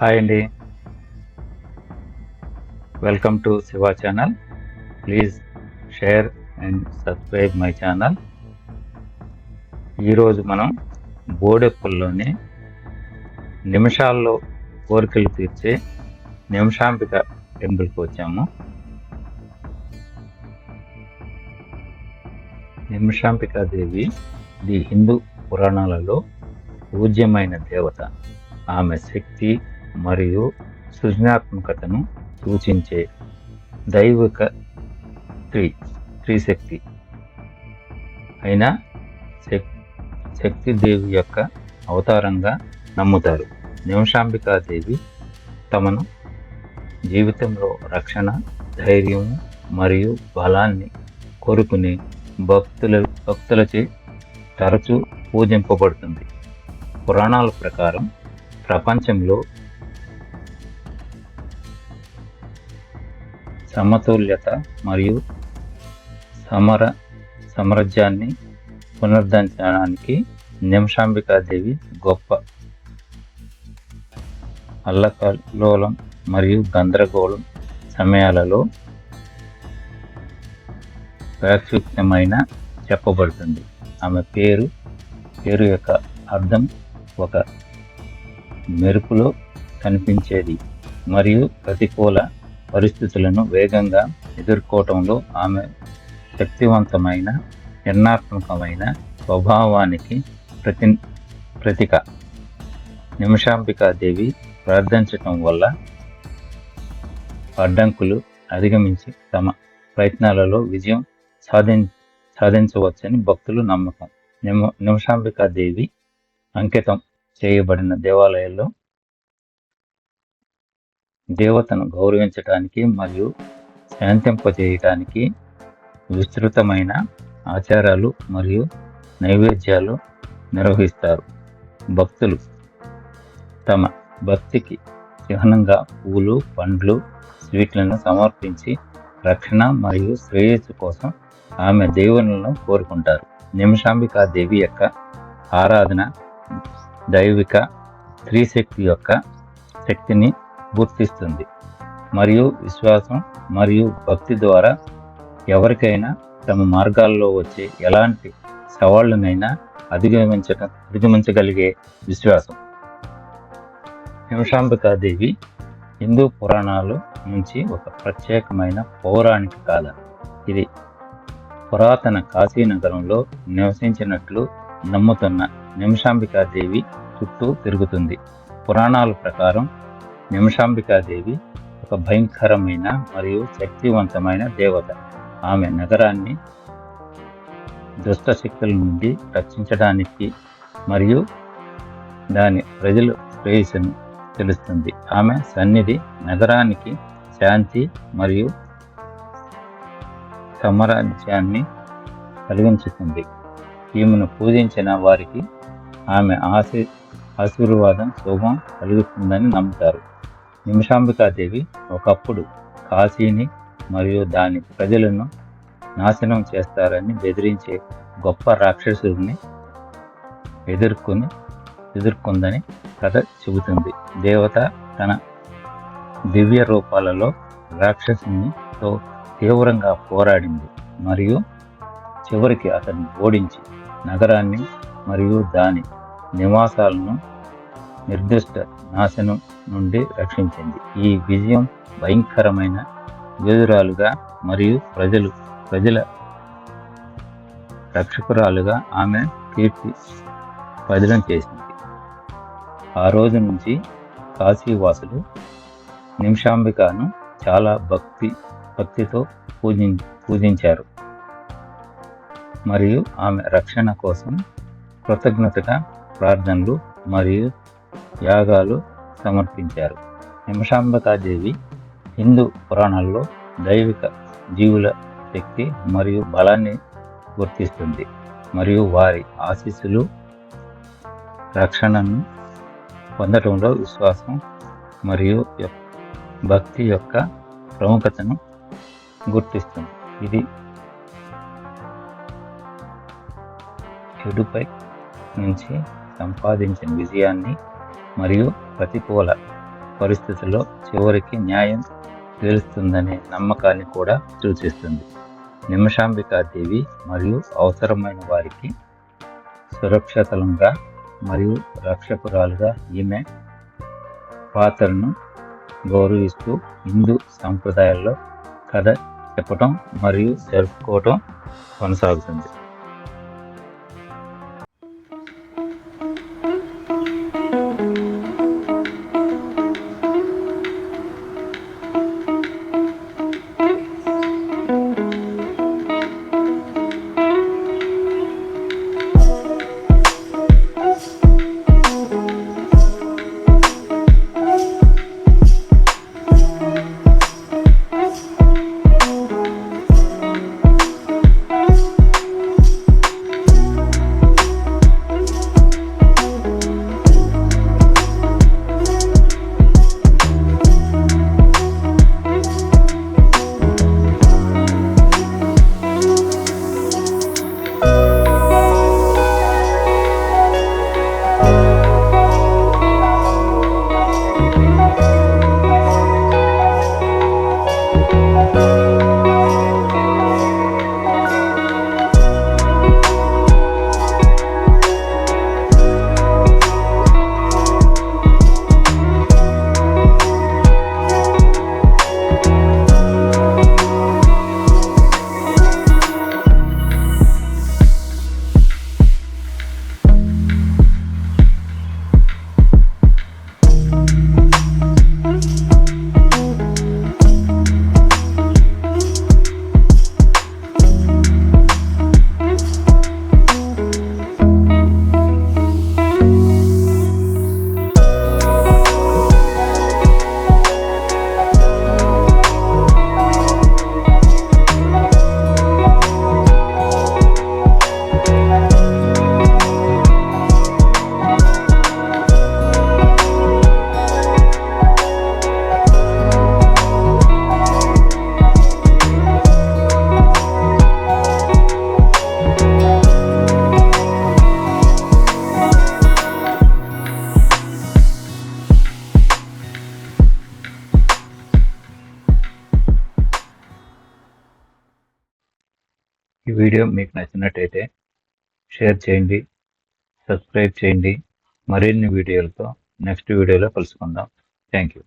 Hi అండి. Welcome to Shiva channel please share and subscribe my channel ఈరోజు మనం బోడెప్పుల్లోని నిమిషాల్లో కోరికలు తీర్చే నిమిషాంబిక టెంపుల్కి వచ్చాము. నిమిషాంబికాదేవి ది హిందూ పురాణాలలో పూజ్యమైన దేవత. ఆమె శక్తి మరియు సృజనాత్మకతను సూచించే దైవిక స్త్రీ స్త్రీశక్తి అయిన శక్తిదేవి యొక్క అవతారంగా నమ్ముతారు. నిమిషాంబికాదేవి తమను జీవితంలో రక్షణ ధైర్యం మరియు బలాన్ని కోరుకునే భక్తుల భక్తులచే తరచూ పూజింపబడుతుంది. పురాణాల ప్రకారం ప్రపంచంలో సమతుల్యత మరియు సమర సామ్రాజ్యాన్ని పునరుద్ధరించడానికి నిమిషాంబికాదేవి గొప్ప అల్లకల్లోలం మరియు గందరగోళం సమయాలలో ప్రక్షిప్తమైన చెప్పబడుతుంది. ఆమె పేరు పేరు యొక్క అర్థం ఒక మెరుపులో కనిపించేది మరియు ప్రతికూల పరిస్థితులను వేగంగా ఎదుర్కోవటంలో ఆమె శక్తివంతమైన నిర్ణాత్మకమైన స్వభావానికి ప్రతి ప్రతిక. నిమిషాంబికాదేవి ప్రార్థించటం వల్ల అడ్డంకులు అధిగమించి తమ ప్రయత్నాలలో విజయం సాధిం సాధించవచ్చని భక్తులు నమ్మకం. నిమ నిమిషాంబికాదేవి అంకితం చేయబడిన దేవాలయాల్లో దేవతను గౌరవించటానికి మరియు శాంతింపజేయటానికి విస్తృతమైన ఆచారాలు మరియు నైవేద్యాలు నిర్వహిస్తారు. భక్తులు తమ భక్తికి చిహ్నంగా పూలు పండ్లు స్వీట్లను సమర్పించి రక్షణ మరియు శ్రేయస్సు కోసం ఆమె దేవులను కోరుకుంటారు. నిమిషాంబికా దేవి యొక్క ఆరాధన దైవిక స్త్రీ శక్తి యొక్క శక్తిని గుర్తిస్తుంది. మరియు విశ్వాసం మరియు భక్తి ద్వారా ఎవరికైనా తమ మార్గాల్లో వచ్చే ఎలాంటి సవాళ్ళనైనా అధిగమించటం అధిగమించగలిగే విశ్వాసం. నిమిషాంబికాదేవి హిందూ పురాణాలు నుంచి ఒక ప్రత్యేకమైన పౌరాణిక గాథ ఇది. పురాతన కాశీనగరంలో నివసించినట్లు నమ్ముతున్న నిమిషాంబికాదేవి చుట్టూ తిరుగుతుంది. పురాణాల ప్రకారం నిమిషాంబికాదేవి ఒక భయంకరమైన మరియు శక్తివంతమైన దేవత. ఆమె నగరాన్ని దుష్ట శక్తుల నుండి రక్షించడానికి మరియు దాని ప్రజలు శ్రేయస్సును తెలుస్తుంది. ఆమె సన్నిధి నగరానికి శాంతి మరియు సమరాజ్యాన్ని కలిగించుతుంది. ఈమెను పూజించిన వారికి ఆమె ఆశీ ఆశీర్వాదం శుభం కలుగుతుందని నమ్ముతారు. నిమిషాంబికాదేవి ఒకప్పుడు కాశీని మరియు దాని ప్రజలను నాశనం చేస్తారని బెదిరించే గొప్ప రాక్షసుడిని ఎదుర్కొని ఎదుర్కొందని కథ చెబుతుంది. దేవత తన దివ్య రూపాలలో రాక్షసునితో తీవ్రంగా పోరాడింది మరియు చివరికి అతన్ని ఓడించి నగరాన్ని మరియు దాని నివాసాలను నిర్దిష్ట నాశనం నుండి రక్షించింది. ఈ విజయం భయంకరమైన విధురాలుగా మరియు ప్రజలు ప్రజల రక్షకురాలుగా ఆమె కీర్తి పదిలం చేసింది. ఆ రోజు నుంచి కాశీవాసులు నిమిషాంబికను చాలా భక్తి భక్తితో పూజి పూజించారు. మరియు ఆమె రక్షణ కోసం కృతజ్ఞతగా ప్రార్థనలు మరియు యాగాలు సమర్పించారు. నిమిషాంబకాదేవి హిందూ పురాణాల్లో దైవిక జీవుల శక్తి మరియు బలాన్ని గుర్తిస్తుంది మరియు వారి ఆశీస్సులు రక్షణను పొందడంలో విశ్వాసం మరియు భక్తి యొక్క ప్రముఖతను గుర్తిస్తుంది. ఇది చెడుపై నుంచి సంపాదించిన విజయాన్ని మరియు ప్రతికూల పరిస్థితుల్లో చివరికి న్యాయం గెలుస్తుందనే నమ్మకాన్ని కూడా సూచిస్తుంది. నిమిషాంబికాదేవి మరియు అవసరమైన వారికి సురక్షితంగా మరియు రక్షకురాలుగా ఈమె పాత్రను గౌరవిస్తూ హిందూ సంప్రదాయాల్లో కథ చెప్పటం మరియు జరుపుకోవటం కొనసాగుతుంది. ఈ వీడియో మీకు నచ్చినట్టయితే షేర్ చేయండి సబ్స్క్రైబ్ చేయండి. మరిన్ని వీడియోలతో నెక్స్ట్ వీడియోలో కలుసుకుందాం. Thank you